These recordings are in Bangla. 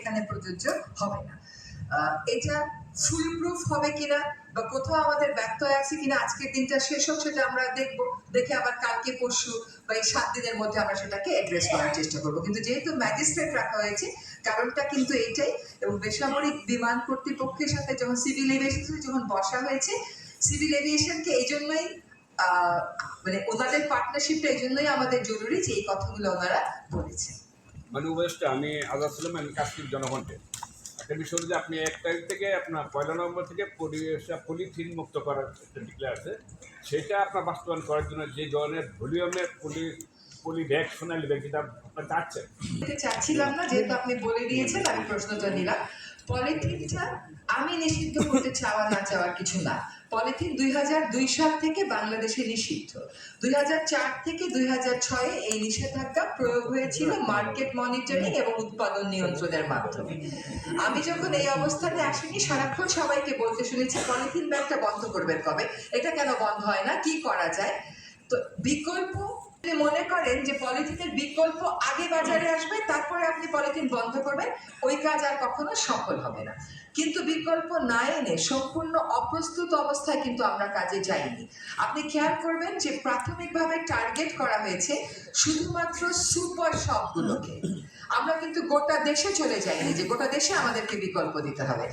এখানে প্রযোজ্য হবে না। এটা ফুল প্রুফ হবে কিনা বা কোথাও আমাদের ব্যর্থ আছে কিনা, আজকের দিনটা শেষ হোক সেটা আমরা দেখব। দেখে আবার কালকে, পরশু বা এই সাত দিনের মধ্যে আমরা সেটাকে অ্যাড্রেস করার চেষ্টা করব। কিন্তু যেহেতু ম্যাজিস্ট্রেট রাখা হয়েছে, কারণটা কিন্তু এইটাই এবং বেসামরিক বিমান কর্তৃপক্ষের সাথে যখন সিভিল এভিয়েশন যখন বসা হয়েছে সিভিল এভিয়েশনকে এই জন্যই মানে ওনাদের পার্টনারশিপটা এই জন্যই আমাদের জরুরি যে এই কথাগুলো ওনারা বলেছেন। মানে উপদেশটা আমি আজাদ ছিলাম আমি কাশ্মীর জনগণকে। একটা বিষয় যে আপনি এক তারিখ থেকে আপনার পয়লা নভেম্বর থেকে পরিবেশটা পলিথিন মুক্ত করার একটা ডিক্লেয়ার আছে। সেটা আপনার বাস্তবায়ন করার জন্য যে ধরনের ভলিউমের পলি পলি ব্যাগ সোনালি ব্যাগ যেটা আপনার চাচ্ছেন। চাচ্ছিলাম না, যেহেতু আপনি বলে দিয়েছেন, আমি প্রশ্নটা নিলাম। পলিথিনটা আমি নিষিদ্ধ করতে চাওয়া না কিছু না। পলিথিন দুই হাজার দুই সাল থেকে বাংলাদেশে নিষিদ্ধ। দুই হাজার চার থেকে দুই হাজার ছয়ে এই নিষেধাজ্ঞা প্রয়োগ হয়েছিল মার্কেট মনিটরিং এবং উৎপাদন নিয়ন্ত্রণের মাধ্যমে। আমি যখন এই অবস্থানে আসিনি, সারাক্ষণ সবাইকে বলতে শুনেছি, পলিথিন ব্যাগটা বন্ধ করবেন কবে? এটা কেন বন্ধ হয় না? কি করা যায়? তো বিকল্প যদি মনে করেন যে পলিথিনের বিকল্প আগে বাজারে আসবে, তারপরে আপনি পলিথিন বন্ধ করবেন, ওই কাজ আর কখনো সফল হবে না। কিন্তু বিকল্প না এনে সম্পূর্ণ অপ্রস্তুত অবস্থায় কিন্তু আমরা কাজে যাইনি। আপনি খেয়াল করবেন যে প্রাথমিকভাবে টার্গেট করা হয়েছে শুধুমাত্র সুপার শপগুলোকে। আমরা কিন্তু গোটা দেশে চলে যাইনি যে গোটা দেশে আমাদেরকে বিকল্প দিতে হবে।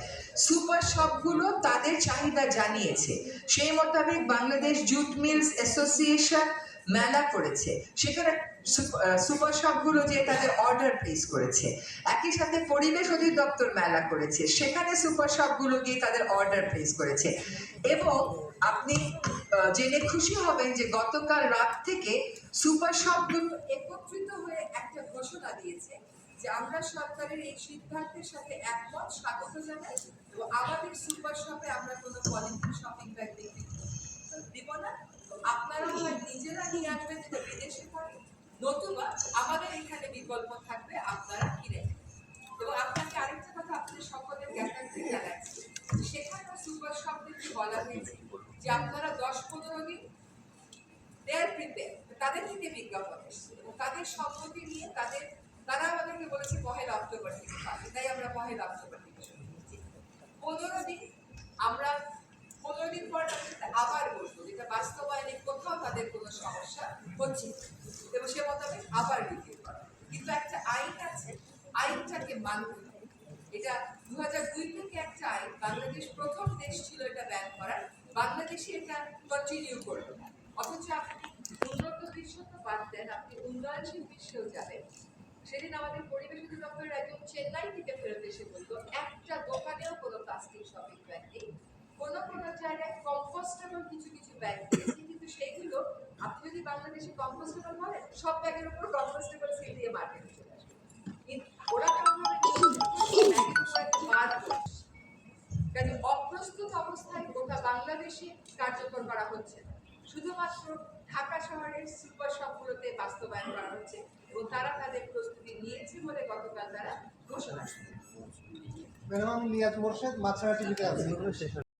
সুপার শপগুলো তাদের চাহিদা জানিয়েছে। সেই মোতাবেক বাংলাদেশ জুট মিলস অ্যাসোসিয়েশন মেলা করেছে। সেখানে সুপার শপগুলো যে তাদের অর্ডার প্লেস করেছে। একই সাথে পরিবেশ অধিদপ্তর মেলা করেছে। সেখানে সুপার শপগুলো গিয়ে তাদের অর্ডার প্লেস করেছে। এবং আপনি জেনে খুশি হবেন যে গতকাল রাত থেকে সুপার শপগুলো একত্রিত হয়ে একটা ঘোষণা দিয়েছে যে আমরা সরকারের এই সিদ্ধান্তের সাথে একমত। স্বাগত জানাই। এবং আমাদের সুপার শপে আমরা কোনো পলিথিন শপিং ব্যাগ বিক্রি দিব না। আপনারা হয় নিজেরা নিয়ে আসবেন বিদেশে থাকে নতুবা আমাদের এখানে বিকল্প থাকবে আপনারা কিনে এবং আপনাকে আরেকটা কথা আপনাদের সকলের জ্ঞাতার্থে জানাচ্ছি। সেখানে সুপার শপদেরকে বলা হয়েছে? যে আপনারা দশ পনেরো দিন দেয়ার প্রিপেয়ার তাদের থেকে বিজ্ঞাপন এসছে। এবং তাদের সম্মতি নিয়ে তাদের, তারা আমাদেরকে বলেছে পহেলা অক্টোবর থেকে পাবে। তাই আমরা পহেলা অক্টোবর থেকে শুরু পনেরো দিন, আমরা পনেরো দিন পর আবার বসবো, যেটা বাস্তবায়নে কোনো সমস্যা হচ্ছে। এবং সে মোতাবেক আবার রিভিউ করা। কিন্তু একটা আইন আছে, আইনটাকে মানতে হবে। এটা দু দুই থেকে একটা আইন, বাংলাদেশ প্রথম দেশ ছিল এটা ব্যান করার বাংলাদেশে এটা কন্টিনিউ করবে অথচ আপনি উন্নত বিশ্ব তো বাদ দেন, আপনি উন্নয়নশীল বিশ্বেও যাবেন। সেদিন আমাদের পরিবেশ অধিদপ্তরের একজন চেন্নাই থেকে ফেরত এসে বলতো একটা দোকানেও কোনো প্লাস্টিক শপিং ব্যাগ নেই। কোনো কোনো জায়গায় কম্পোস্টেবল কিছু কিছু ব্যাগ দিয়েছে কিন্তু সেইগুলো আপনি যদি বাংলাদেশে কম্পোস্টেবল সব ব্যাগের উপর কম্পোস্টেবল সিল দিয়ে চলে কার্যকর করা হচ্ছে শুধুমাত্র ঢাকা শহরের সুপার শপগুলোতে বাস্তবায়ন করা হচ্ছে এবং তারা তাদের প্রস্তুতি নিয়েছে বলে গতকাল তারা ঘোষণা